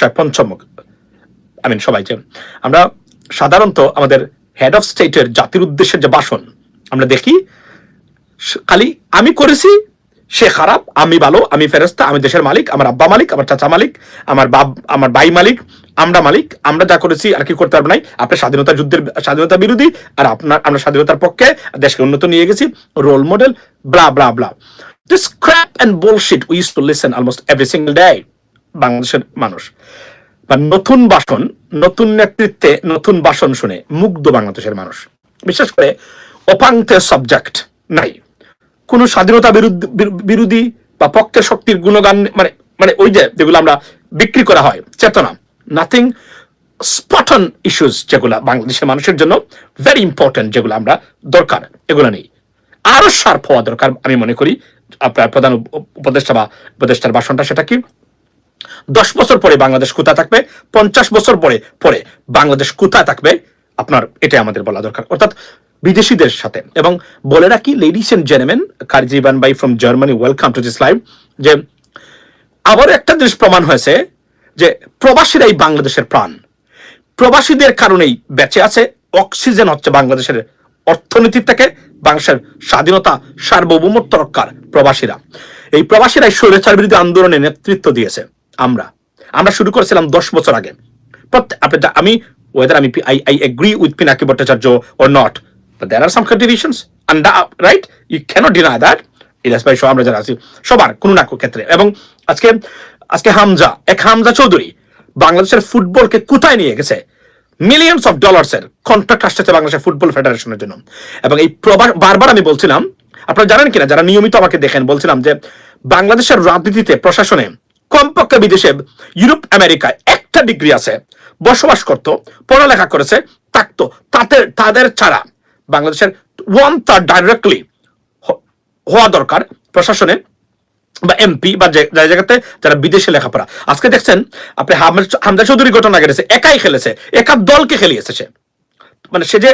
সমস্যায় পঞ্চম I mean সবাই যে আমরা সাধারণত আমাদের হেড অফ স্টেটের জাতির উদ্দেশ্যে যে ভাষণ, আমরা দেখি খালি আমি করেছি, সে খারাপ, আমি ভালো, আমি ফেরেস্তা আমি দেশের মালিক, আমার আব্বা মালিক, আমার চাচা মালিক, আমার বাপ আমার ভাই মালিক, আমরা মালিক, আমরা যা করেছি আর কি করতে পারব নাই, আপনি স্বাধীনতা যুদ্ধের, স্বাধীনতা বিরোধী আর আপনার, আমরা স্বাধীনতার পক্ষে দেশকে উন্নত নিয়ে গেছি role model blah blah blah this crap and bullshit we use to listen almost every single day বাংলাদেশের মানুষ। বা নতুন ভাষণ, নতুন নেতৃত্বে নতুন ভাষণ শুনে মুগ্ধ বাংলাদেশের মানুষ। বিশেষ করে অপাঙ্ক্তে সাবজেক্ট নাই। কোন স্বাধীনতা বিরোধী বা পক্ষের শক্তির গুণগান মানে মানে ওই যে যেগুলো আমরা বিক্রি করা হয়, চেতনা নাথিং স্পটন ইস্যুস যেগুলো বাংলাদেশের মানুষের জন্য ভেরি ইম্পর্টেন্ট যেগুলো আমরা দরকার, এগুলো নেই। আরও শার্প হওয়া দরকার আমি মনে করি। আপনার প্রধান উপদেষ্টা বা উপদেষ্টার ভাষণটা সেটা কি? দশ বছর পরে বাংলাদেশ কোথায় থাকবে? পঞ্চাশ বছর পরে পরে বাংলাদেশ কোথায় থাকবে? আপনার এটাই আমাদের বলা দরকার। অর্থাৎ বিদেশিদের সাথে। এবং বলে রাখি লেডিস এন্ড জেনেমেন কারজিবান by from Germany welcome to this live যে আবার একটা জিনিস প্রমাণ হয়েছে, যে প্রবাসীরাই বাংলাদেশের প্রাণ। প্রবাসীদের কারণেই বেঁচে আছে, অক্সিজেন হচ্ছে বাংলাদেশের অর্থনীতি থেকে, বাংলাদেশের স্বাধীনতা, সার্বভৌমত্ব রক্ষার প্রবাসীরা। এই প্রবাসীরাই স্বৈরাচার বিরোধী আন্দোলনে নেতৃত্ব দিয়েছে। আমরা। আমরা শুরু করেছিলাম দশ বছর আগে। আমি ওয়েদার আমি I I agree with Pinaki Bhattacharya O not there are some contributions and right you can't deny that Ilias ভাই সহ আমরা যারা আছি সবার কোনো না ক্ষেত্রে। এবং আজকে আজকে হামজা, এক হামজা চৌধুরী বাংলাদেশের ফুটবলকে কোথায় নিয়ে গেছে? মিলিয়নস অফ ডলার্সের কন্ট্রাক্ট আসতেছে বাংলাদেশের ফুটবল ফেডারেশনের জন্য। এবং এই প্রবাস বারবার আমি বলছিলাম, আপনারা জানেন কিনা, যারা নিয়মিত আমাকে দেখেন, বলছিলাম যে বাংলাদেশের রাজনীতিতে, প্রশাসনে কমপক্ষে বিদেশে ইউরোপ আমেরিকায় একটা ডিগ্রি আছে, বসবাস করত, পড়ালেখা করেছে, থাকতো। তাদের তাদের ছাড়া বাংলাদেশের ওয়ান তার ডাইরেক্টলি হওয়া দরকার প্রশাসনে বা এমপি বা যে জায়গাতে যারা বিদেশে লেখাপড়া। আজকে দেখছেন, আপনি হামজা চৌধুরী ঘটনা ঘটেছে, একাই খেলেছে একা দলকে খেলিয়েছে সে। মানে সে যে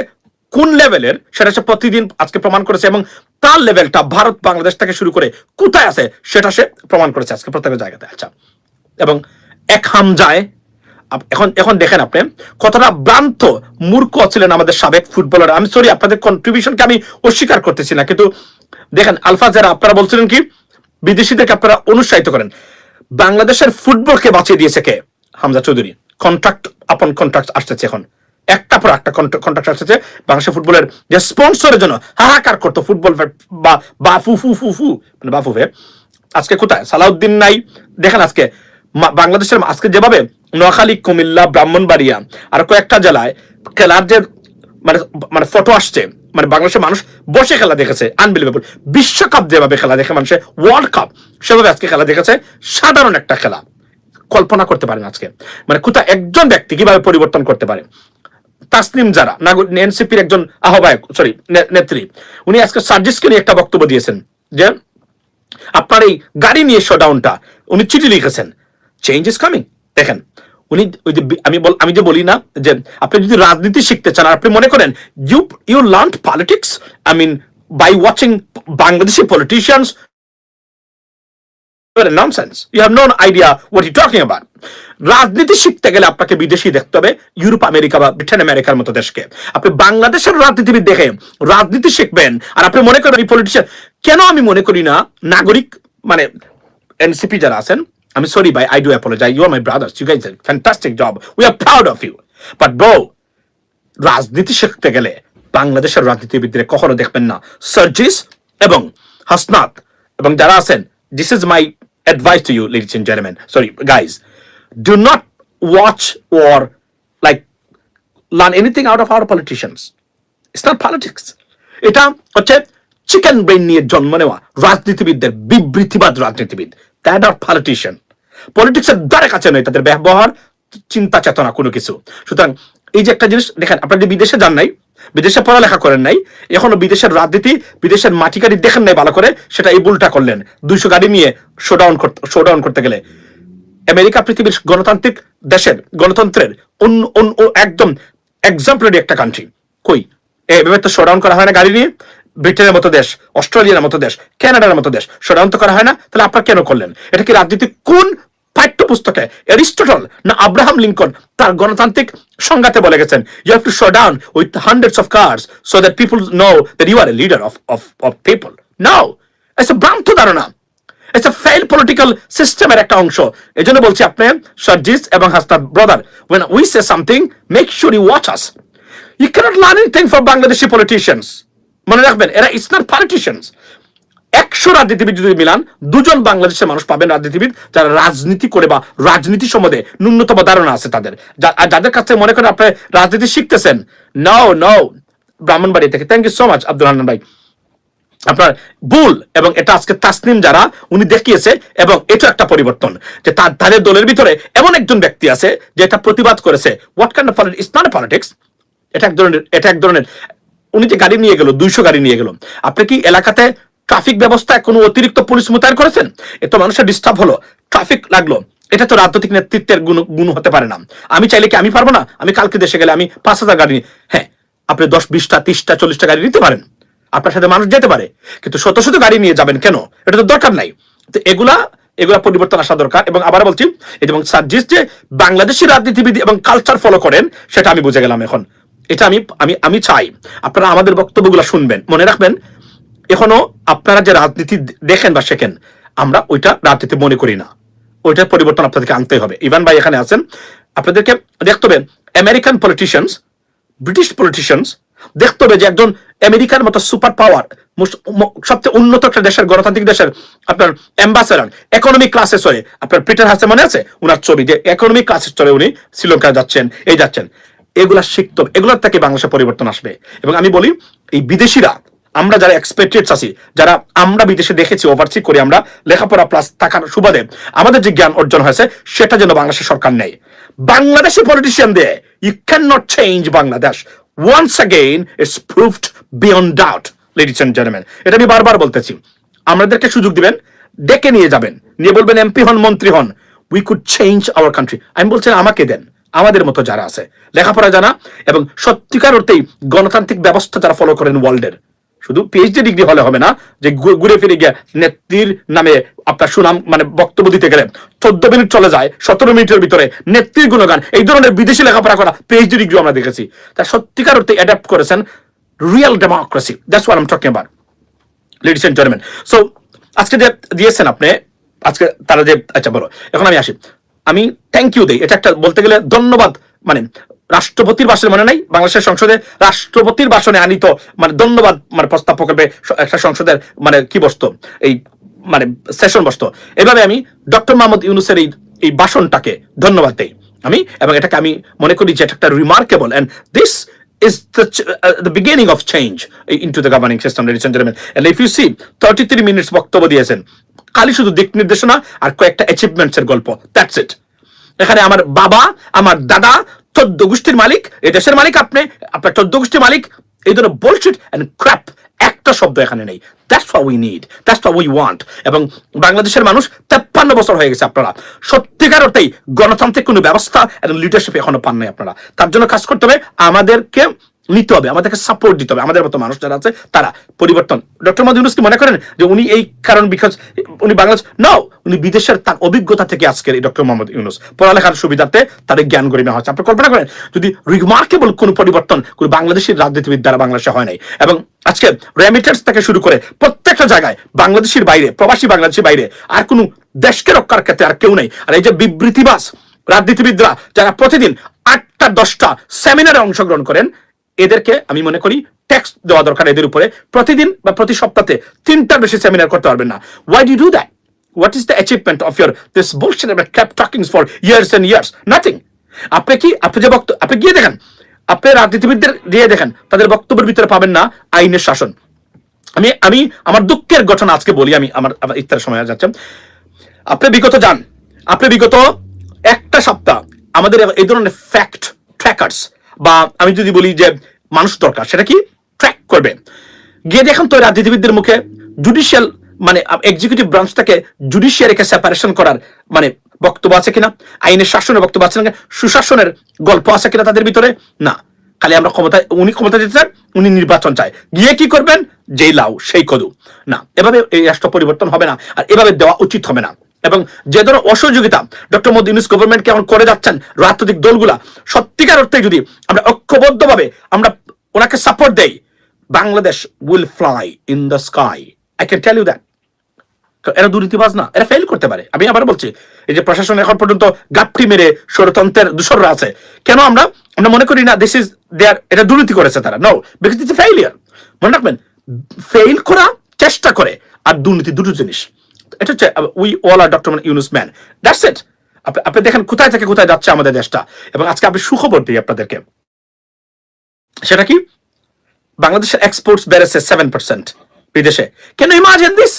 কোন লেভেলের সেটা সে প্রতিদিন আজকে প্রমাণ করেছে এবং তার লেভেলটা ভারত বাংলাদেশ থেকে শুরু করে কোথায় আছে সেটা সে প্রমাণ করেছে আজকে প্রত্যেকের জায়গাতে। আচ্ছা এবং এক হামজায় আপ- এখন এখন দেখেন আপনি, কতটা ভ্রান্ত মূর্খ ছিলেন আমাদের সাবেক ফুটবলার। আমি সরি আপনাদের কন্ট্রিবিউশনকে আমি অস্বীকার করতেছি না, কিন্তু দেখেন, আলফা যারা, আপনারা বলছিলেন কি? বিদেশিদেরকে আপনারা অনুৎসাহিত করেন। বাংলাদেশের ফুটবলকে বাঁচিয়ে দিয়েছে কে? হামজা চৌধুরী। কন্ট্রাক্ট আপন কন্ট্রাক্ট আসতেছে এখন। একটা পর একটা কন্ট্রাক্ট আসতেছে। বাংলাদেশের ফুটবলের যে স্পন্সরের জন্য হাহাকার করতো ফুটবল বা বা ফু ফু ফু মানে বাফুফে আজকে কোথায়? সালাউদ্দিন নাই। দেখেন আজকে বাংলাদেশের আজকে যেভাবে নোয়াখালী, কুমিল্লা, ব্রাহ্মণবাড়িয়া আর কয়েকটা জেলায় খেলার যে মানে মানে ফটো আসছে মানে বাংলাদেশের মানুষ বসে খেলা দেখেছে আনবিলিভেবল বিশ্বকাপ যেভাবে খেলা দেখে মানুষের ওয়ার্ল্ড কাপ সেভাবে আজকে খেলা দেখেছে, সাধারণ একটা খেলা। কল্পনা করতে পারেন আজকে। মানে কোথায় একজন ব্যক্তি কীভাবে পরিবর্তন করতে পারে? তাসনিম যারা এনসিপির একজন আহ্বায়ক সরি নেত্রী। উনি আজকে সার্জিসকে নিয়ে একটা বক্তব্য দিয়েছেন যে, আপনার এই গাড়ি নিয়ে শোডাউনটা উনি চিঠি লিখেছেন চেঞ্জ ইজ কামিং দেখেন, উনি ওই যে আমি বল আমি যে বলি না যে, আপনি যদি রাজনীতি শিখতে চান আপনি মনে করেন you you learn politics I mean by watching Bangladeshi politicians nonsense you have no idea what you talking about রাজনীতি শিখতে গেলে আপনাকে বিদেশি দেখতে হবে, ইউরোপ, আমেরিকা বা ব্রিটেন, আমেরিকার মতো দেশকে। আপনি বাংলাদেশের রাজনীতিবিদ দেখে রাজনীতি শিখবেন, আর আপনি মনে করেন এই পলিটিশিয়ান কেন আমি মনে করি না, নাগরিক মানে এনসিপি যারা আছেন, আমি সরি ভাই I do apologise you are my brothers you guys fantastic job we are proud of you but bro রাজনীতি শিখতে গেলে বাংলাদেশের রাজনীতিবিদদের কখনো দেখবেন না। সার্জিস এবং হাসনাত এবং যারা আছেন this is my advice to you ladies and gentleman sorry guys do not watch or like learn anything out of our politicians it's not politics এটা হচ্ছে চিকেন ব্রেন নিয়ে জন্ম নেওয়া রাজনীতিবিদদের বিবৃতিবাদ রাজনীতিবিদ। দ্যাট আর পলিটিশিয়ান পলিটিক্সের দ্বারে কাছে নয়, তাদের ব্যবহার, চিন্তা, চেতনা কোনো কিছু। সুতরাং এই যে একটা জিনিস, দেখেন, আপনারা যে বিদেশে যান নাই বিদেশে পড়ালেখা করেন নাই, এখনও বিদেশের রাজনীতি, বিদেশের মাটি গাড়ি দেখেন নাই ভালো করে, সেটা এই বুলটা করলেন। দুইশো গাড়ি নিয়ে শোডাউন করতে শোডাউন করতে গেলে। আমেরিকা পৃথিবীর গণতান্ত্রিক দেশের, গণতন্ত্রের একদম এক্সাম্পলারি একটা কান্ট্রি কই? এভাবে তো শোডাউন করা হয় না গাড়ি নিয়ে। ব্রিটেনের মতো দেশ, অস্ট্রেলিয়ার মতো দেশ, কানাডার মতো দেশ শোডাউন তো করা হয় না। তাহলে আপনার কেন করলেন? এটা কি রাজনীতি কোন পাঠ্যপুস্তকে এরিস্টটল না আব্রাহাম লিঙ্কন তার গণতান্ত্রিক সংজ্ঞাতে বলে গেছেন। You have to show down with hundreds of cars so that people know that you are a leader of of of people now as a ভ্রান্ত ধারণা। ইটস এ ফেল পলিটিক্যাল সিস্টেমের একটা অংশ। এই জন্য বলছি আপনি সার্জিস এবং Hasnat brother when we say something make sure you watch us you can't learn anything for Bangladeshi politicians মনে রাখবেন, এরা ইটস নট পলিটিশিয়ানস একশো রাজনীতিবিদ যদি মিলান, দুজন বাংলাদেশের মানুষ পাবেন রাজনীতিবিদ যারা রাজনীতি করে বা রাজনীতি সম্বন্ধে ন্যূনতম ধারণা আছে তাদের। যাদের কাছে মনে করেন আপনি রাজনীতি শিখতেছেন নাও নাও ব্রাহ্মণবাড়ি থেকে। Thank you so much Abdul Hannan ভাই। আপনার ভুল এবং এটা আজকে তাসনিম যারা, উনি দেখিয়েছে এবং এটা একটা পরিবর্তন যে তার তাদের দলের ভিতরে এমন একজন ব্যক্তি আছে যে এটা প্রতিবাদ করেছে। What kind of it's not politics এটা এক ধরনের এটা এক ধরনের উনি যে গাড়ি নিয়ে গেল, দুইশো গাড়ি নিয়ে গেল। আপনি কি এলাকাতে ট্রাফিক ব্যবস্থায় কোনো অতিরিক্ত পুলিশ মোতায়েন করেছেন? এ তো মানুষের ডিস্টার্ব হলো। ট্রাফিক লাগল। এটা তো রাজনৈতিক নেতৃত্বের গুণ গুণ হতে পারে না। আমি চাইলে কি আমি পারব না? আমি কালকে দেশে গেলে আমি পাঁচ হাজার গাড়ি হ্যাঁ আপনি দশ, বিশটা, তিরিশটা, চল্লিশটা গাড়ি নিতে পারেন। আপনার সাথে মানুষ যেতে পারে। কিন্তু শত শত গাড়ি নিয়ে যাবেন কেন? এটা তো দরকার নাই। তো এগুলা এগুলা পরিবর্তন আসা দরকার। এবং আবার বলছি এবং সার্জিস যে বাংলাদেশি রাজনীতিবিদ এবং কালচার ফলো করেন, সেটা আমি বুঝে গেলাম এখন। এটা আমি আমি আমি চাই। আপনারা আমাদের বক্তব্যগুলো শুনবেন। মনে রাখবেন এখনও আপনারা যে রাজনীতি দেখেন বা শেখেন, আমরা ওইটা রাজনীতি মনে করি না। ওইটার পরিবর্তন আপনাদেরকে আনতে হবে। ইভান ভাই এখানে আছেন। আপনাদেরকে দেখতে হবে আমেরিকান পলিটিশিয়ানস ব্রিটিশ পলিটিশিয়ানস দেখতে হবে যে একজন আমেরিকার মতো সুপার পাওয়ার সবচেয়ে উন্নত একটা দেশের, গণতান্ত্রিক দেশের আপনার অ্যাম্বাসেডার ইকোনমিক ক্লাসে চলে আপনার পিটার হাসে মনে আছে? উনার ছবি যে ইকোনমিক ক্লাসে চলে উনি শ্রীলঙ্কা যাচ্ছেন, এই যাচ্ছেন। এগুলা শিখতে হবে। এগুলোর থেকে বাংলাদেশে পরিবর্তন আসবে। এবং আমি বলি, এই বিদেশিরা আমরা যারা এক্সপেক্টেডস আছি, যারা আমরা বিদেশে দেখেছি ওভারসি করে আমরা, লেখাপড়া প্লাস থাকার সুবাদে আমাদের যে জ্ঞান অর্জন হয়েছে, সেটা যেন বাংলাদেশের সরকার নেই বাংলাদেশি পলিটিশিয়ান দিয়ে you can not change Bangladesh. Once again it's proved beyond doubt ladies and gentleman এটা আমি বারবার বলতেছি। আমাদেরকে সুযোগ দিবেন, ডেকে নিয়ে যাবেন। নিয়ে বলবেন, এমপি হন, মন্ত্রী হন। We could change our country আমি বলছেন আমাকে দেন। আমাদের মতো যারা আছে। লেখাপড়া জানা এবং সত্যিকার অর্থেই গণতান্ত্রিক ব্যবস্থা যারা ফলো করেন ওয়ার্ল্ডের শুধু পিএইচডি ডিগ্রি হলে হবে না, যে ঘুরে ফিরে গিয়ে নেত্রীর নামে আপনার সুনাম মানে বক্তব্য দিতে গেলে চোদ্দ মিনিট চলে যায়, সতেরো মিনিটের ভিতরে নেত্রীর গুণগান, এই ধরনের বিদেশি লেখাপড়া করা পিএইচডি ডিগ্রি আমরা দেখেছি। তা সত্যিকার অর্থে অ্যাডাপ্ট করেছেন real democracy that's what I'm talking about ladies and gentleman so আজকে যে দিয়েছেন আপনি, আজকে তারা যে আচ্ছা বলো, এখন আমি আসি। আমি থ্যাংক ইউ দেই, এটা একটা বলতে গেলে ধন্যবাদ মানে রাষ্ট্রপতির ভাষণে মনে নাই বাংলাদেশের সংসদে রাষ্ট্রপতির ভাষণে আনিত মানে ধন্যবাদ মানে প্রস্তাব প্রকল্পে একটা সংসদের মানে কি বসতো এই মানে সেশন বসতো এভাবে আমি ডক্টর মোহাম্মদ ইউনুসের এই এই ভাষণটাকে ধন্যবাদ দেই আমি এবং এটাকে আমি মনে করি যে এটা একটা remarkable and this is the uh, the beginning of change into the governing system, ladies and gentlemen. And if you see, 33 minutes বক্তব্য দিয়েছেন খালি শুধু দিক নির্দেশনা আর কয়েকটা অ্যাচিভমেন্টস এর গল্প দ্যাটস ইট এখানে আমার বাবা আমার দাদা চোদ্দ গোষ্ঠীর মালিক, এই দেশের মালিক আপনি, আপনার চোদ্দ গোষ্ঠীর মালিক, এই ধরনের বলশিট অ্যান্ড ক্র্যাপ একটা শব্দ এখানে নেই। That's what we need that's what we want এবং বাংলাদেশের মানুষ তেপ্পান্ন বছর হয়ে গেছে আপনারা। সত্যিকার অর্থেই গণতান্ত্রিক কোনো ব্যবস্থা এবং লিডারশিপ এখনও পান নাই আপনারা। তার জন্য কাজ করতে হবে আমাদেরকে নিতে হবে, আমাদেরকে সাপোর্ট দিতে হবে। আমাদের মতো মানুষ যারা আছে, তারা। পরিবর্তন। ডক্টর মোহাম্মদ ইউনুস কি মনে করেন যে উনি এই কারণ বিকজ উনি বাংলাদেশ নাও উনি বিদেশের তার অভিজ্ঞতা থেকে আজকের এই ডক্টর মোহাম্মদ ইউনুস। পড়ালেখার সুবিধার্থে তাদের জ্ঞান গরিমা হচ্ছে আপনি কল্পনা করেন, যদি রিমার্কেবল কোনো পরিবর্তন কোনো বাংলাদেশের রাজনীতিবিদ দ্বারা বাংলাদেশে হয় নাই, এবং আজকে রেমিটেন্স থেকে শুরু করে প্রত্যেকটা জায়গায় বাংলাদেশের বাইরে, প্রবাসী বাংলাদেশের বাইরে আর কোনো দেশকে রক্ষার ক্ষেত্রে আর কেউ নেই। আর এই যে বিবৃতিবাস রাজনীতিবিদরা যারা প্রতিদিন আটটা, দশটা সেমিনারে অংশগ্রহণ করেন এদেরকে আমি মনে করি ট্যাক্স দেওয়া দরকার এদের উপরে। প্রতিদিন বা প্রতি সপ্তাহে তিনটার বেশি সেমিনার করতে পারবেন না। Why do do that what is the achievement of year this bullshit cap for years and years nothing আপনি কি, আপনি যে বক্তব্য আপনি গিয়ে দেখেন, আপনি রাজনীতিবিদদের দিয়ে দেখেন, তাদের বক্তব্যের ভিতরে পাবেন না আইনের শাসন। আমি আমি, আমার দুঃখের ঘটনা আজকে বলি, আমি আমার ইফতারের সময় যাচ্ছে। আপনি বিগত যান, আপনি বিগত একটা সপ্তাহ, আমাদের এই ধরনের ফ্যাক্ট ট্র্যাকার্স বা আমি যদি বলি যে মানুষ দরকার, সেটা কি? ট্র্যাক করবে। গিয়ে দেখেন তো রাজনীতিবিদদের মুখে জুডিশিয়াল মানে এক্সিকিউটিভ ব্রাঞ্চ থেকে জুডিশিয়ারিকে সেপারেশন করার মানে বক্তব্য আছে কিনা? আইনের শাসনের বক্তব্য আছে কিনা? সুশাসনের গল্প আছে কিনা তাদের ভিতরে? না। খালি আমরা ক্ষমতা উনি ক্ষমতা দিতে চান, উনি নির্বাচন চায়। গিয়ে কি করবেন? যেই লাউ, সেই কদু। না, এভাবে এই রাষ্ট্র পরিবর্তন হবে না। আর এভাবে দেওয়া উচিত হবে না। এবং যে ধরনের অসহযোগিতা ডক্টর মোদী ইউনুস গভর্নমেন্টকে এখন করে যাচ্ছেন রাজনৈতিক দলগুলা, সত্যিকার অর্থে যদি আমরা ঐক্যবদ্ধভাবে আমরা ওনাকে সাপোর্ট দেই, Bangladesh will fly in the sky I can tell you that এরা দুর্নীতিবাজ না, এরা ফেল করতে পারে। আমি আবার বলছি, এই যে প্রশাসন এখন পর্যন্ত গাপটি মেরে ষড়যন্ত্রের দূষররা আছে। কেন আমরা আমরা মনে করি না দিস ইজ দেয়ার এটা দুর্নীতি করেছে তারা। নো বিকজ ইটস ফেইলিয়ার মনে রাখবেন ফেইল করা, চেষ্টা করে, আর দুর্নীতি দুটো জিনিস। এটা হচ্ছে we all are doctor Yunus man that's it আপনি দেখেন কোথায় থেকে কোথায় যাচ্ছে আমাদের দেশটা। এবং আজকে আপনি সুখবর দিই আপনাদেরকে। সেটা কি? বাংলাদেশের এক্সপোর্টস বেড়েছে সেভেন পার্সেন্ট বিদেশে। কেন imagine this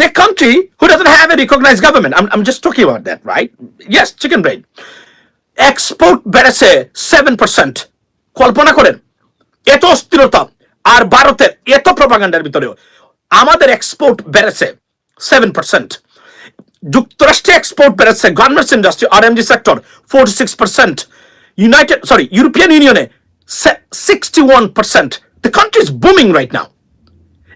the country who doesn't have a recognized government. I'm, I'm just talking about that, right? Yes, chicken brain. Export বেড়েছে সেভেন পার্সেন্ট কল্পনা করেন এত অস্থিরতা আর ভারতের এত প্রপাগান্ডার ভিতরেও। আমাদের এক্সপোর্ট বেড়েছে সেভেন পার্সেন্ট যুক্তরাষ্ট্রে এক্সপোর্ট বেড়েছে garments industry R MG sector forty six percent United sorry European ইউনিয়নে sixty one percent the country is booming right now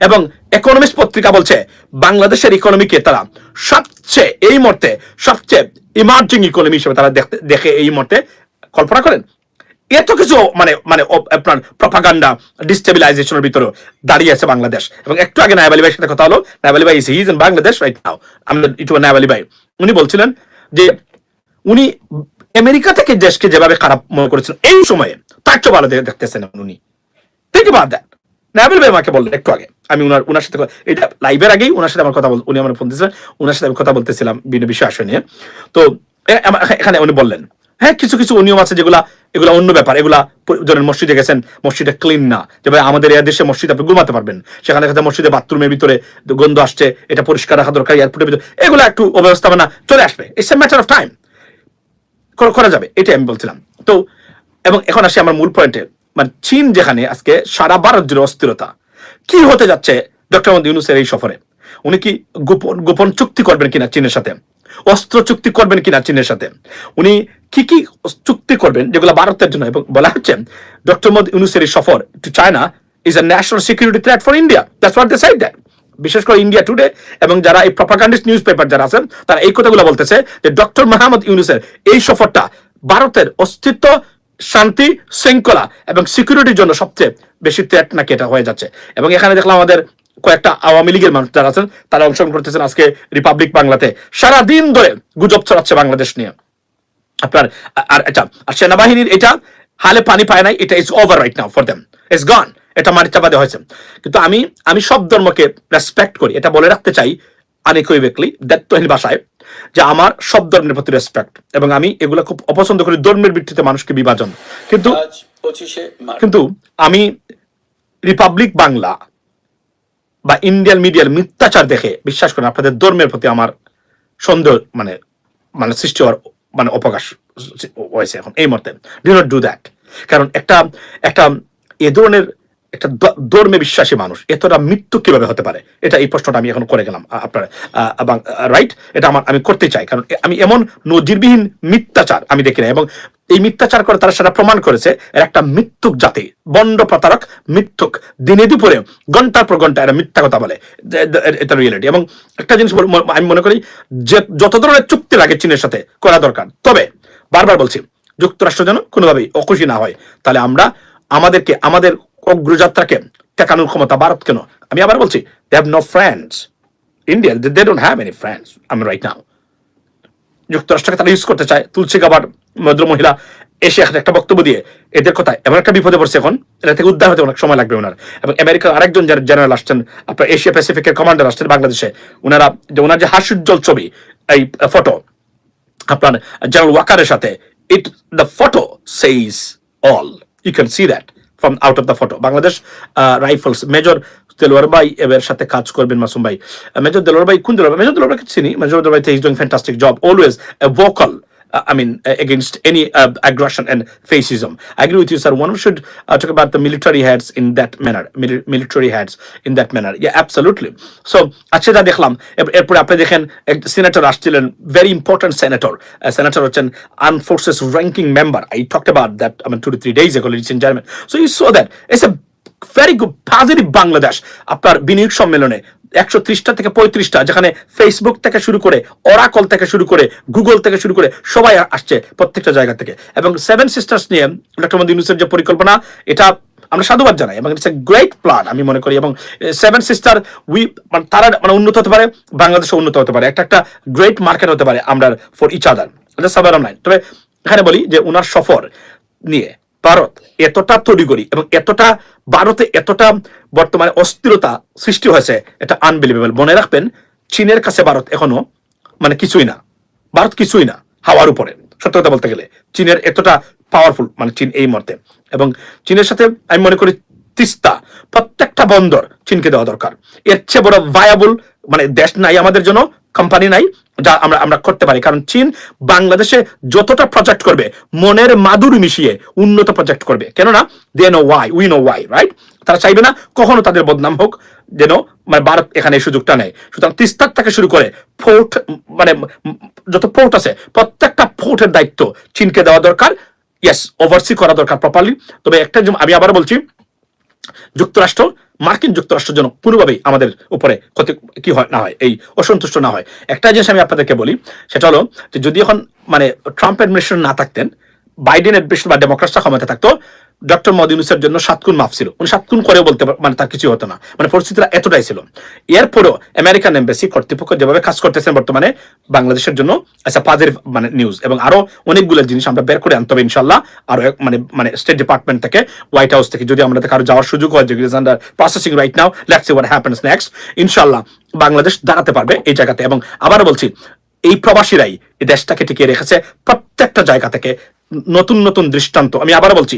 এবং ইকোনমিস্ট পত্রিকা বলছে বাংলাদেশের ইকোনমিকে তারা সবচেয়ে এই মুহূর্তে সবচেয়ে ইমার্জিং ইকোনমি হিসেবে তারা দেখে এই মুহূর্তে কল্পনা করেন এত কিছু মানে মানে আপনার প্রপাগান্ডা ডিস্টেবিলাইজেশনের ভিতরে দাঁড়িয়ে আছে বাংলাদেশ। এবং একটু আগে নায়াব ভাইয়ের সাথে কথা হলো। নায়াব ভাই is in Bangladesh right now আমি ইটু নায়াব ভাই। উনি বলছিলেন যে, উনি আমেরিকা থেকে দেশকে যেভাবে খারাপ মনে করেছেন এই সময়ে তার চেয়ে ভালো দেখতেছেন উনি। থিঙ্ক অ্যাবাউট দ্যাট নাবিল ভাই আমাকে বললেন একটু আগে। আমি উনার উনার সাথে এটা লাইভের আগেই উনার সাথে আমার কথা বল উনি আমার ফোন দিয়েছিলেন। উনার সাথে আমি কথা বলতেছিলাম বিভিন্ন বিষয় আসে নিয়ে। তো এখানে উনি বললেন হ্যাঁ কিছু কিছু নিয়ম আছে যেগুলা, এগুলা অন্য ব্যাপার। এগুলা ধরেন মসজিদে গেছেন, মসজিদে ক্লিন না। যে ভাই আমাদের এই দেশে মসজিদ আপনি ঘুমাতে পারবেন। সেখানে দেখা যায় মসজিদে বাথরুমের ভিতরে গন্ধ আসছে, এটা পরিষ্কার রাখা দরকার এয়ারপোর্টের ভিতরে। এগুলো একটু অব্যবস্থাপনা চলে আসবে। It's a matter of time করা যাবে, এটাই আমি বলছিলাম। তো, এবং এখন আসি আমার মূল পয়েন্টে মানে চীন যেখানে আজকে সারা ভারত জুড়ে অস্থিরতা, কি হতে যাচ্ছে? ডক্টর মোহাম্মদ ইউনুসের এই সফরে। উনি কি গোপন গোপন চুক্তি করবেন কিনা চীনের সাথে? অস্ত্র চুক্তি করবেন কিনা চীনের সাথে? উনি কি কি চুক্তি করবেন যেগুলো ভারতের জন্য? এবং বলা হচ্ছে, ডক্টর মোহাম্মদ ইউনুসের সফর to China is a national security threat for India that's what they said that বিশেষ করে ইন্ডিয়া টুডে এবং যারা এই প্রপাগান্ডিস্ট নিউজ পেপার যারা আছেন, তারা এই কথাগুলো বলতেছে যে ডক্টর মাহমুদ ইউনুসের এই সফরটা ভারতের অস্তিত্ব, শান্তি, শৃঙ্খলা এবং সিকিউরিটির জন্য সবচেয়ে বেশি থ্রেট নাকি এটা হয়ে যাচ্ছে। এবং এখানে দেখলাম আমাদের কয়েকটা আওয়ামী লীগের মানুষ যারা আছেন তারা অংশগ্রহণ করতেছেন আজকে রিপাবলিক বাংলাতে। সারা দিন ধরে গুজব ছড়াচ্ছে বাংলাদেশ নিয়ে। আপনার আর এটা আর সেনাবাহিনীর এটা হালে পানি পায় নাই এটা is over right now for them is gone এটা মাটি চাপা দেওয়া হয়েছে। কিন্তু আমি আমি সব ধর্মকে রেসপেক্ট করি। এটা বলে রাখতে চাই আনিকুইবেকলি দায়িত্বহীন ভাষায় যে আমার সব ধর্মের প্রতি রেসপেক্ট এবং আমি এগুলো খুব অপছন্দ করি ধর্মের ভিত্তিতে মানুষকে বিভাজন। কিন্তু কিন্তু আমি রিপাবলিক বাংলা বা ইন্ডিয়ান মিডিয়ার মিথ্যাচার দেখে, বিশ্বাস করেন, আপনাদের ধর্মের প্রতি আমার সন্দেহ মানে মানে সৃষ্টি হওয়ার মানে অপকাশ হয়েছে এখন, এই মুহূর্তে। ডু নট ডু দ্যাট কারণ একটা একটা, এ ধরনের একটা ধর্মে বিশ্বাসী মানুষ, এতটা মৃত্যু কীভাবে হতে পারে? এটা এই প্রশ্নটা আমি এখন করে গেলাম আপনার রাইট এটা আমার, আমি করতে চাই, কারণ আমি এমন নজিরবিহীন মিথ্যাচার আমি দেখি না, এবং এই মিথ্যাচার করে তারা সেটা প্রমাণ করেছে, এর একটা মৃত্যুক জাতি, বন্ড প্রতারক, মৃত্যুক। দিনে দুপুরে, ঘণ্টার পর ঘণ্টা এরা মিথ্যা কথা বলে এটা রিয়েলিটি এবং একটা জিনিস আমি মনে করি যে যত ধরনের চুক্তি লাগে চীনের সাথে, করা দরকার। তবে, বারবার বলছি, যুক্তরাষ্ট্র যেন কোনোভাবেই অখুশি না হয়, তাহলে আমরা আমাদেরকে, আমাদের অগ্রযাত্রাকে টেকানোর ক্ষমতা ভারত কেন? আমি আবার বলছি they have no friends India they don't have any friends আমি রাইট নাও যুক্তরাষ্ট্রকে তারা ইউজ করতে চায়। তুলসী গাবার ভদ্র মহিলা এসে একটা বক্তব্য দিয়ে, এদের কথা এমন একটা বিপদে পড়ছে এখন, এটা থেকে উদ্ধার হতে অনেক সময় লাগবে ওনার। এবং আমেরিকার আরেকজন যারা জেনারেল আসছেন, আপনার এশিয়া প্যাসিফিকের কমান্ডার আসছেন বাংলাদেশে। ওনারা যে ওনার যে হাস্যোজ্জ্বল ছবি, এই ফটো, আপনার জেনারেল ওয়াকারের সাথে it the photo says all you can see that from out of the photo Bangladesh Rifles major Delwar ভাই এবার সাথে কাজ করবেন মাসুম ভাই। মেজর দেলোয়ার ভাই কোন দেলোয়ার ভাই মেজর দেলোয়ার ভাই চিনি? মেজর দেলোয়ার ভাই is doing fantastic job always a vocal I mean, uh, against any uh, aggression and fascism. I agree with you, sir. One should uh, talk about the military heads in that manner, mili- military heads in that manner. Yeah, absolutely. So, আচ্ছা যা দেখলাম এর- এরপরে আপনি দেখেন senator আসছিলেন very important senator senator হচ্ছেন arm forces ranking member I talk about that I mean two two three days ago leads in German so very good positive Bangladesh আপনার বিনিয়োগ সম্মেলনে একশো ত্রিশটা থেকে পঁয়ত্রিশটা, যেখানে ফেসবুক থেকে শুরু করে অরাকল থেকে শুরু করে গুগল থেকে শুরু করে সবাই আসছে প্রত্যেকটা জায়গা থেকে। এবং সেভেন সিস্টার্স নিয়ে ডক্টর মোদী ইউনুসের যে পরিকল্পনা, এটা আমরা সাধুবাদ জানাই এবং ইটস এ গ্রেট প্ল্যান আমি মনে করি এবং সেভেন সিস্টার উই মানে তারা মানে উন্নত হতে পারে বাংলাদেশে উন্নত হতে পারে। একটা একটা গ্রেট মার্কেট হতে পারে আমরা ফর ইচ আদার সাধারণ নাই তবে এখানে বলি যে ওনার সফর নিয়ে ভারত এতটা তড়িগড়ি এবং এতটা ভারতে এতটা বর্তমানে অস্থিরতা সৃষ্টি হয়েছে, এটা আনবিলিভেবল মনে রাখবেন, চীনের কাছে ভারত এখনও মানে কিছুই না। ভারত কিছুই না, হাওয়ার উপরে। সত্য কথা বলতে গেলে, চীনের এতটা পাওয়ারফুল মানে চীন এই মুহূর্তে। এবং চীনের সাথে আমি মনে করি তিস্তা, প্রত্যেকটা বন্দর চীনকে দেওয়া দরকার। এর চেয়ে বড় ভায়াবল মানে দেশ নাই আমাদের জন্য কোম্পানি নাই, যা আমরা আমরা করতে পারি। কারণ চীন বাংলাদেশে যতটা প্রজেক্ট করবে, মনের মাদুর মিশিয়ে উন্নত প্রজেক্ট করবে। কেননা they know why we know why right তারা চাইবে না কখনো তাদের বদনাম হোক, যেন মানে ভারত এখানে সুযোগটা নেয়। সুতরাং তিস্তার থেকে শুরু করে ফোর্ট মানে যত পোর্ট আছে, প্রত্যেকটা পোর্টের দায়িত্ব চীনকে দেওয়া দরকার। ইয়েস ওভারসি করা দরকার প্রপারলি তবে একটা আমি আবার বলছি যুক্তরাষ্ট্র, মার্কিন যুক্তরাষ্ট্র যেন কোনোভাবেই আমাদের উপরে ক্ষতি, কি হয়, না হয়, এই অসন্তুষ্ট না হয়। একটা জিনিস আমি আপনাদেরকে বলি, সেটা হলো যে যদি এখন মানে ট্রাম্প অ্যাডমিনিস্ট্রেশন না থাকতেন বাইডেন অ্যাডমিনিস্ট্রেশন বা ডেমোক্রাটসরা ক্ষমতা থাকতো, ডক্টর মোদী ইউনুসের জন্য সাতকুন মাফ ছিল। উনি সাতকুন করে বলতে মানে তার কিছু হতো না। মানে পরিস্থিতিটা এতটাই ছিল। এরপরও আমেরিকান এম্বাসি কর্তৃপক্ষ যেভাবে কাজ করতেছেন বর্তমানে, বাংলাদেশের জন্য একটা পজিটিভ মানে নিউজ এবং আরও অনেকগুলো জিনিস আমরা বের করে আনতে হবে ইনশাল্লাহ আরও মানে মানে স্টেট ডিপার্টমেন্ট থেকে হোয়াইট হাউস থেকে। যদি আমাদের কারও যাওয়ার সুযোগ হয়, যেগুলো under processing right now let's see happens next ইনশাল্লাহ বাংলাদেশ দাঁড়াতে পারবে এই জায়গাতে। এবং আবার বলছি, এই প্রবাসীরাই এই দেশটাকে টিকিয়ে রেখেছে প্রত্যেকটা জায়গা থেকে। নতুন নতুন দৃষ্টান্ত আমি আবারও বলছি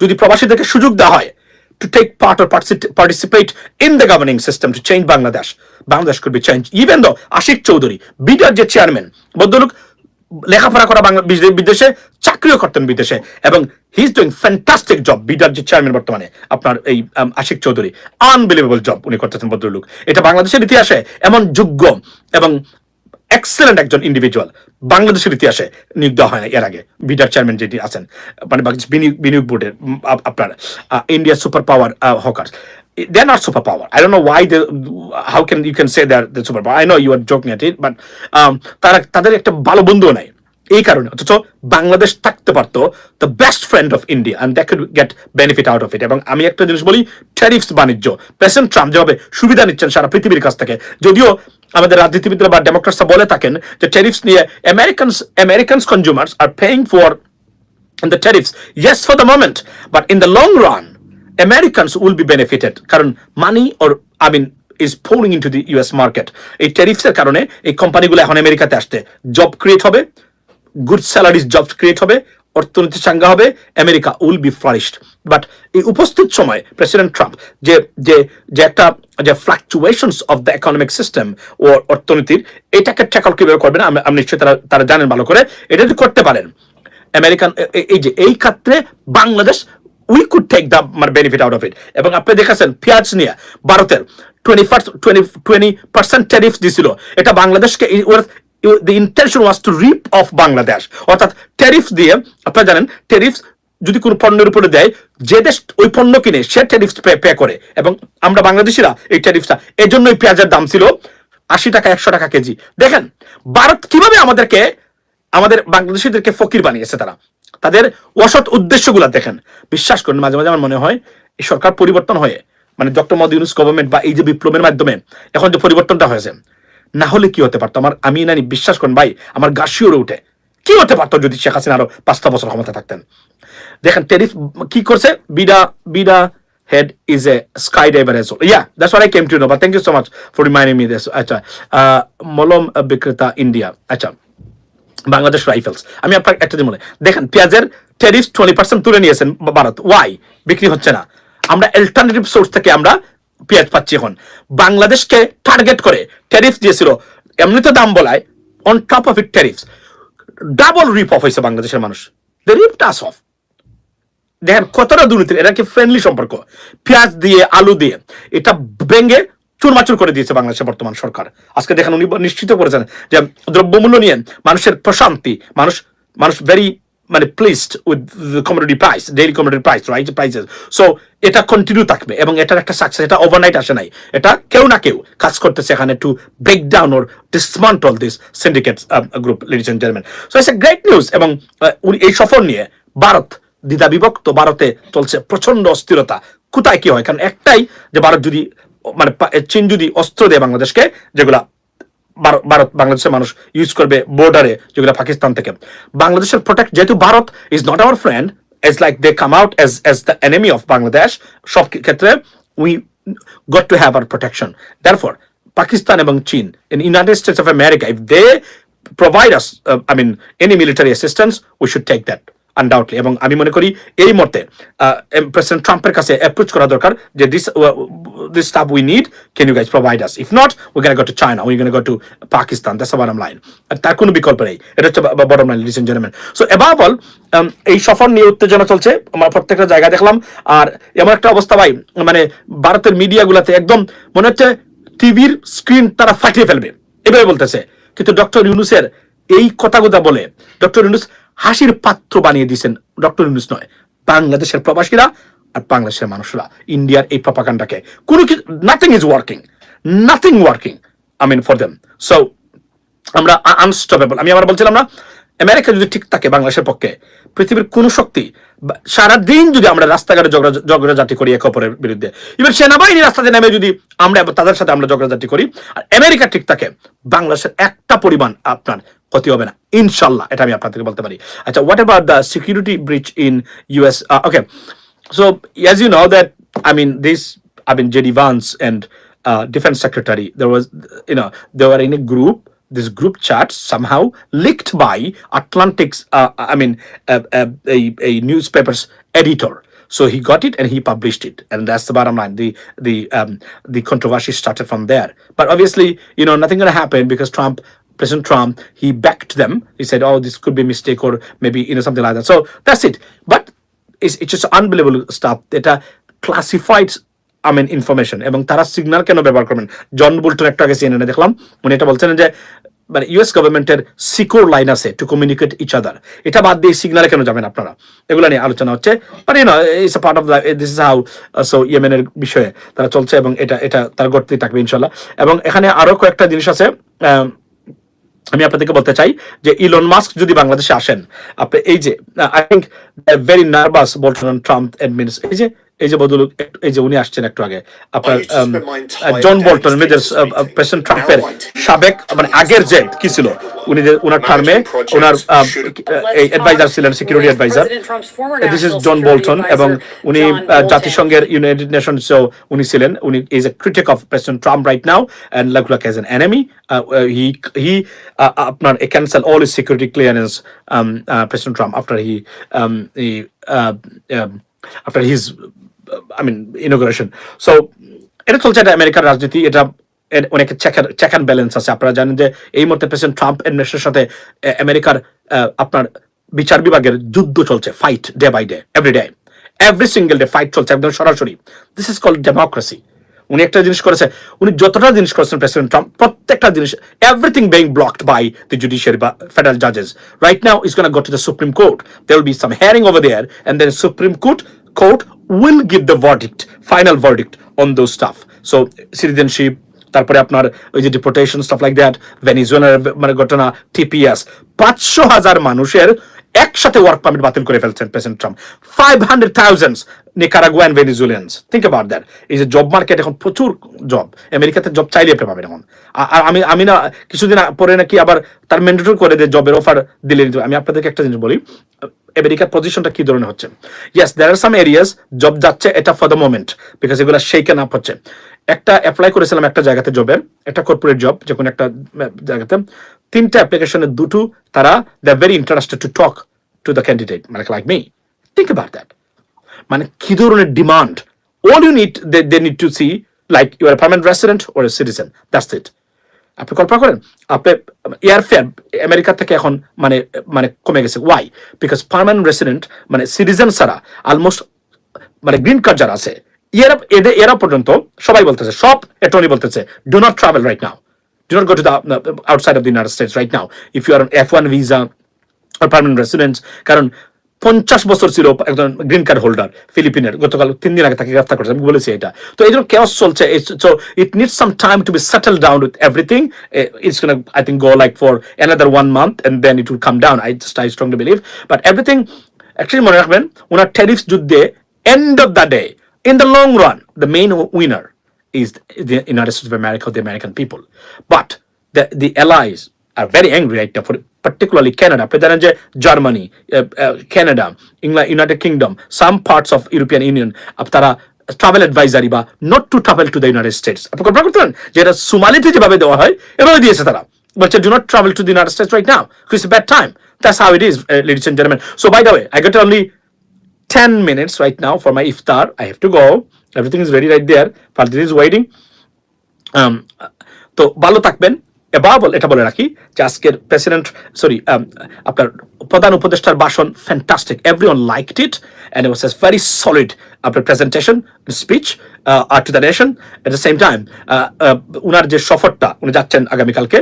যদি প্রবাসীদেরকে সুযোগ দেওয়া হয় take part or partici- participate in the governing system to change Bangladesh. Bangladesh could be changed. Even though Ashik Chowdhury, বিডার যে চেয়ারম্যান ভদ্রলোক লেখাপড়া করা বাংলা বিদে- বিদেশে চাকরিও করতেন বিদেশে এবং he is doing fantastic job বিডার যে চেয়ারম্যান বর্তমানে আপনার এই আশিক চৌধুরী আনবিলিভেবল জব উনি করতেছেন ভদ্রলোক এটা বাংলাদেশের ইতিহাসে এমন যোগ্য এবং এক্সেলেন্ট একজন ইন্ডিভিজুয়াল বাংলাদেশের ইতিহাসে নিয়োগ দেওয়া হয় না এর আগে বিডার চেয়ারম্যান যেটি আছেন মানে বিনিয়োগ বোর্ডের আপনার India super power hawker then are not superpower. I don't know why they, how can you can say they're the superpower. I know you are joking at it, but um, তারা তাদের একটা ভালো বন্ধুও নাই এই কারণে অথচ বাংলাদেশ থাকতে পারতো the best friend of India and that could get benefit out of it এবং আমি একটা জিনিস বলি ট্যারিফস বাণিজ্য প্রেসিডেন্ট ট্রাম্প যেভাবে সুবিধা নিচ্ছেন সারা পৃথিবীর কাছ থেকে যদিও আমাদের রাজনীতিবিদরা বা ডেমোক্রেটসরা বলে থাকেন যে ট্যারিফস নিয়ে Americans Americans consumers are paying for the tariffs, yes, for the moment, but in the long run, Americans will be benefited. কারণ money or I mean is pouring into the US market. এই tariffs এর কারণে এই কোম্পানিগুলো এখন আমেরিকাতে আসতে job create হবে গুড স্যালারিজ জব ক্রিয়েট হবে অর্থনীতি চাঙ্গা হবে America will be flourished but এই উপস্থিত সময় প্রেসিডেন্ট ট্রাম্প যে যে যে একটা, যে fluctuations of the economic system ও অর্থনীতির, এটাকে ট্যাকল কীভাবে করবেন আমি নিশ্চয়ই তারা তারা জানেন ভালো করে, এটা যদি করতে পারেন আমেরিকান এই যে, এই ক্ষেত্রে Bangladesh we could take the মানে বেনিফিট আউট অফ ইট এবং আপনি দেখেছেন, পেঁয়াজ নিয়ে ভারতের twenty first twenty twenty percent tariff দিছিল। এটা বাংলাদেশকে the intention was to rip off Bangladesh অর্থাৎ ট্যারিফ দিয়ে, আপনারা জানেন ট্যারিফ যদি কোনো পণ্যের উপরে দেয়, যে দেশ ওই পণ্য কিনে, সে ট্যারিফ পে করে। এবং আমরা বাংলাদেশিরা এই ট্যারিফটা এই জন্যই পেঁয়াজের দাম ছিল আশি টাকা, একশো টাকা কেজি। দেখেন, ভারত কীভাবে আমাদেরকে, আমাদের বাংলাদেশিদেরকে ফকির বানিয়েছে তারা। তাদের অসৎ উদ্দেশ্যগুলো দেখেন। বিশ্বাস করেন, মাঝে মাঝে আমার মনে হয়, এই সরকার পরিবর্তন হয়ে মানে ডক্টর মোদী ইউনুস গভর্নমেন্ট বা এই যে বিপ্লবের মাধ্যমে, এখন যে পরিবর্তনটা হয়েছে না হলে কি হতে পারতো? আমার আমি নানি বিশ্বাস করেন ভাই আমার গা উঠে। কি হতে পারতো যদি শেখ হাসিনা আরও পাঁচটা বছর ক্ষমতা থাকতেন? দেখেন টেরিফ কি করছে? BIDA BIDA head is a skydiver as well. Yeah, that's what I came to know. But thank you so much for reminding me this. আচ্ছা আহ, মলম বিক্রেতা ইন্ডিয়া। আচ্ছা বাংলাদেশ রাইফেলস। আমি আপনার একটা জিনিস বলে। দেখেন পেঁয়াজের ট্যারিফ টোয়েন্টি পার্সেন্ট তুলে নিয়েছেন ভারত ওয়াই বিক্রি হচ্ছে না। আমরা অল্টারনেটিভ সোর্স থেকে আমরা পেঁয়াজ পাচ্ছি এখন। বাংলাদেশকে টার্গেট করে ট্যারিফ দিয়েছিল। এমনিতে দাম বলায় on top of it tariff double rip off হয়েছে বাংলাদেশের মানুষ। টাস অফ দেখেন কতটা দুর্নীতি এটা কি ফ্রেন্ডলি সম্পর্ক? পেঁয়াজ দিয়ে, আলু দিয়ে। এটা ভেঙে চুরমাচুর করে দিয়েছে বাংলাদেশের বর্তমান সরকার। আজকে দেখেন উনি নিশ্চিত করেছেন যে দ্রব্যমূল্য নিয়ে মানুষের প্রশান্তি, মানুষ মানুষ ভেরি মানে placed with commodity price daily commodity price right prices so এটা কন্টিনিউ থাকবে এবং এটার একটা সাকসেস এটা ওভারনাইট আসে নাই। এটা কেউ না কেউ কাজ করতেছে এখানে to break down or dismantle this syndicate group ladies and gentleman so it's a great news এবং উনি এই সফর নিয়ে ভারত দ্বিধা বিভক্ত, ভারতে চলছে প্রচণ্ড অস্থিরতা। কোথায় কি হয়? কারণ একটাই যে ভারত যদি মানে চীন যদি অস্ত্র দেয় বাংলাদেশকে, যেগুলা ভারত বাংলাদেশের মানুষ ইউজ করবে বর্ডারে যেগুলো পাকিস্তান থেকে। বাংলাদেশের প্রোটেক্ট যেহেতু Bharat is not our friend as like they come out as as the enemy of Bangladesh সব ক্ষেত্রে we got to have our protection therefore Pakistan এবং চীন in United States of America if they provide us I mean any military assistance we should take that undoubtedly এবং আমি মনে করি এই মুহূর্তে প্রেসিডেন্ট ট্রাম্পের কাছে অ্যাপ্রোচ করা দরকার যে this this stuff we need can you guys provide us if not we can go to China we can go to Pakistan that's bottom line তার কোনো বিকল্প নেই, এটা হচ্ছে bottom line listen gentleman so এবার অল এই সফর নিয়ে উত্তেজনা চলছে, আমার প্রত্যেকটা জায়গা দেখলাম, আর এমন একটা অবস্থা ভাই মানে ভারতের মিডিয়াগুলোতে একদম মনে হচ্ছে টিভির স্ক্রিন তারা ফাটিয়ে ফেলবে, এভাবে বলতেছে। কিন্তু ডক্টর ইউনুসের এই কথাগুলো বলে ডক্টর ইউনুস হাসির পাত্র বানিয়ে দিয়েছেন ডক্টর ইউনুস নয়, বাংলাদেশের প্রবাসীরা আর বাংলাদেশের মানুষরা। ইন্ডিয়ার এই প্রপাকাণ্ডাকে কোনো কিছু nothing is working nothing working I mean for them so আমরা আনস্টপেবল আমি আবার বলছিলাম না, আমেরিকা যদি ঠিক থাকে বাংলাদেশের পক্ষে, পৃথিবীর কোন শক্তি বা- সারাদিন যদি আমরা রাস্তাঘাটে ঝগড়া- ঝগড়াঝাটি করি একে অপরের বিরুদ্ধে এবার সেনাবাহিনী রাস্তাতে নেমে যদি আমরা তাদের সাথে আমরা ঝগড়াঝাটি করি, আর আমেরিকা ঠিক থাকে, বাংলাদেশের একটা পরিমাণ আপনার ক্ষতি হবে না ইনশাল্লাহ এটা আমি আপনাদেরকে বলতে পারি আচ্ছা what about the security breach in US okay So, as you know that, I mean, this, I mean, JD Vance and uh, Defense Secretary, there was, you know, they were in a group. This group chat somehow leaked by Atlantic's, uh, I mean, uh, uh, a, a newspaper's editor. So he got it and he published it, and that's the bottom line. The the um, the controversy started from there. But obviously, you know, nothing gonna happen because Trump President Trump, he backed them. He said, "Oh, this could be a mistake, or maybe you know something like that." So that's it. But it's, it's just unbelievable stuff. এটা classified I mean information এবং তারা signal কেন ব্যবহার করবেন জন বুলটন একটা আগে সিএনএনে দেখলাম উনি এটা বলছেন যে মানে ইউএস গভর্নমেন্টের সিকিউর লাইন আছে টু কমিউনিকেট ইচ আদার এটা বাদ দিয়ে সিগনালে কেন যাবেন আপনারা এগুলো নিয়ে আলোচনা হচ্ছে but you know it's part of this is how so ইয়েমেনের বিষয়ে তারা চলছে এবং এটা এটা তার গড়তেই থাকবে ইনশাল্লাহ এবং এখানে আরও কয়েকটা জিনিস আছে আহ, আমি আপনাদেরকে বলতে চাই যে ইলন মাস্ক যদি বাংলাদেশে আসেন, আপনি এই যে আই থিঙ্ক ভেরি নার্ভাস বলছেন ট্রাম্প অ্যাডমিনিস্ট্রেশন এই যে এই যে বদলুক এই যে উনি আসছেন একটু আগে আপনার জন বল্টন মেজর প্রেসিডেন্ট ট্রাম্পের. সাবেক মানে আগের যে কি ছিল? উনি যে ওনার টার্মে ওনার এই অ্যাডভাইজার ছিলেন security adviser this is John Bolton এবং উনি জাতিসংঘের ইউনাইটেড নেশনস উনি ছিলেন। উনি is a critic of president Trump right now and like as an enemy he he আপনার cancel all is security clearance president Trump after he after his I mean inauguration so এটা চলছে এটা আমেরিকার রাজনীতি, এটা অনেক চেক অ্যান্ড ব্যালেন্স আছে। আপনারা জানেন যে এই মুহূর্তে প্রেসিডেন্ট ট্রাম্প অ্যাডমিনিস্ট্রেশনের সাথে আমেরিকার আপনার বিচার বিভাগের যুদ্ধ চলছে fight day by day every day every single day fight চলছে একদম সরাসরি। দিস ইজ কল্ড ডেমোক্রেসি উনি একটা জিনিস করেছে, উনি যতটা জিনিস করেছেন প্রেসিডেন্ট ট্রাম্প প্রত্যেকটা জিনিস everything being blocked by the judiciary বা federal জাজেস right now is gonna go to the supreme court there will be some hearing over there, and then supreme court court will give the verdict final verdict on those stuff so citizenship তারপরে আপনার ওই যে deportation stuff like that ভেনিজুয়েলার মানে ঘটনা TPS পাঁচশো হাজার মানুষের একসাথে ওয়ার্ক পারমিট বাতিল করে ফেলছেন president Trump. Five hundred thousand Nicaraguan Venezuelans think about that এই যে জব মার্কেট এখন প্রচুর জব আমেরিকাতে জব চাইলে আপনি পাবেন এখন। আর আমি আমি না কিছুদিন পরে নাকি আবার তার ম্যান্ডেটরি করে যে জবের অফার দিলে আমি আপনাদেরকে একটা জিনিস বলি। আমেরিকার পজিশনটা কি ধরনের হচ্ছে? ইয়াস দেয়ার আর সাম এরিয়াস জব যাচ্ছে এটা ফর দ্য মোমেন্ট বিকজ এগুলো শেকেন আপ হচ্ছে। একটা অ্যাপ্লাই করেছিলাম একটা জায়গাতে জবের একটা কর্পোরেট জব যে কোনো একটা জায়গাতে। তিনটা অ্যাপ্লিকেশনের দুটো তারা they are very interested to talk to the candidate মানে like me think about that মানে কি ধরনের demand all you need they they need to see like you are permanent resident or a citizen that's it আপনি কল্পনা করেন, আপনি airfare America থেকে এখন মানে মানে কমে গেছে। ওয়াই বিকজ পার্মানেন্ট রেসিডেন্ট মানে সিটিজেন ছাড়া অলমোস্ট মানে গ্রিন কার্ড যারা আছে, এরা এরা পর্যন্ত সবাই বলতেছে, সব অ্যাটর্নি বলতেছে do not travel right now do not go to the outside of the United States right now if you are F one visa or permanent residents কারণ পঞ্চাশ বছর ছিল একজন গ্রিন কার্ড হোল্ডার ফিলিপিনের গতকাল তিন দিন আগে তাকে গ্রেফতার করেছে, আমি বলেছি এটা। তো এই জন্য কেওস চলছে so it need some time to be settle down with everything it's gonna I think go like for another one month and then it will come down I just I strongly believe but everything actually মনে রাখবেন, ওনার tariffs যুদ্ধে end of the day in the long run the main winner is the United States of America, the American people. But the, the allies are very angry right now, for particularly Canada. জানেন যে Germany Canada England United Kingdom some parts of European Union তারা travel advisory বা not to travel to the United States আপনি কল্পনা করতে পারেন যে এটা সুমালিতে যেভাবে দেওয়া হয় এভাবে দিয়েছে তারা বলছে do not travel to the United States right now it's bad time that's how it is ladies and gentleman so by the way I get only 10 minutes right now for my iftar. I have to go. Is ready right there. Fadil is waiting. Um, তো ভালো থাকবেন। এবার বল এটা বলে রাখি যে আজকের president sorry আপনার প্রধান উপদেষ্টার ভাষণ fantastic every one liked it and was very solid আপনার presentation speech R to the nation at the same time উনার যে সফরটা উনি যাচ্ছেন আগামীকালকে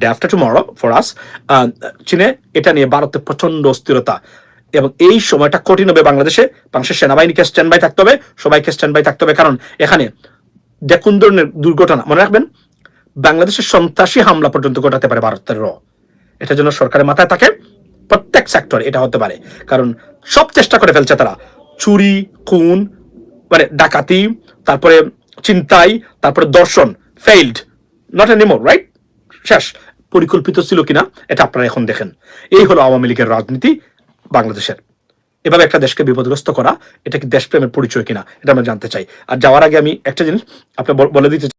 day after tomorrow for us চীনে এটা নিয়ে ভারতে প্রচণ্ড অস্থিরতা। এবং এই সময়টা কঠিন হবে বাংলাদেশে। বাংলাদেশের সেনাবাহিনীকে স্ট্যান্ড বাই থাকতে হবে, সবাইকে স্ট্যান্ড বাই থাকতে হবে। কারণ এখানে যে কোন ধরনের দুর্ঘটনা, মনে রাখবেন, বাংলাদেশের সন্ত্রাসী হামলা পর্যন্ত ঘটাতে পারে ভারতের র। এটার জন্য সরকারের মাথায় থাকে, প্রত্যেক সেক্টর এটা হতে পারে। কারণ সব চেষ্টা করে ফেলছে তারা। চুরি, খুন মানে ডাকাতি, তারপরে চিন্তাই তারপরে দর্শন ফেইল্ড নট এনিমোর রাইট শেষ। পরিকল্পিত ছিল কিনা, এটা আপনারা এখন দেখেন। এই হলো আওয়ামী লীগের রাজনীতি। বাংলাদেশের। এভাবে একটা দেশকে বিপদগ্রস্ত করা, এটা কি দেশপ্রেমের পরিচয় কিনা, এটা আমরা জানতে চাই। আর যাওয়ার আগে আমি একটা জিনিস আপনার বলে দিতে চাই